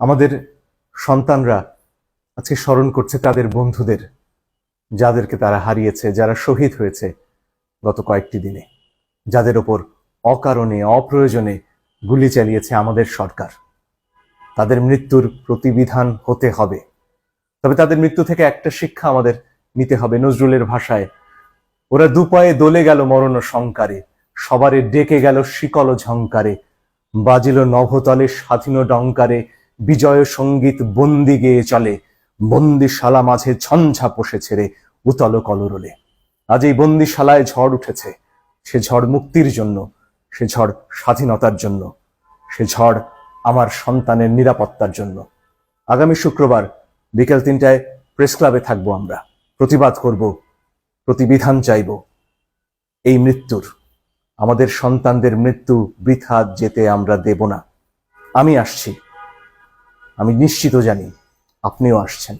আমাদের সন্তানরা আজকে স্মরণ করছে তাদের বন্ধুদের, যাদেরকে তারা হারিয়েছে, যারা শহীদ হয়েছে গত কয়েকটি দিনে, যাদের ওপর অকারণে, অপ্রয়োজনে গুলি চালিয়েছে আমাদের সরকার। তাদের মৃত্যুর প্রতিবিধান হতে হবে। তবে তাদের মৃত্যু থেকে একটা শিক্ষা আমাদের নিতে হবে নজরুলের ভাষায়। ওরা দুপায়ে দলে গেল মরণ সংকারে, সবারে ডেকে গেল শিকল ঝংকারে, বাজিল নভতলে স্বাধীন ডঙ্কারে বিজয় সংগীত বন্দি গেয়ে চলে বন্দিশালা মাঝে ঝঞ্ঝা পোষে ছেড়ে উতল কলরলে। আজ এই বন্দিশালায় ঝড় উঠেছে, সে ঝড় মুক্তির জন্য, সে ঝড় স্বাধীনতার জন্য, সে ঝড় আমার সন্তানের নিরাপত্তার জন্য। আগামী শুক্রবার বিকেল তিনটায় প্রেস ক্লাবে থাকব আমরা। প্রতিবাদ করব, প্রতিবিধান চাইব। এই মৃত্যুর, আমাদের সন্তানদের মৃত্যু বৃথা যেতে আমরা দেব না। আমি আসছি। আমি নিশ্চিত জানি আপনিও আসছেন।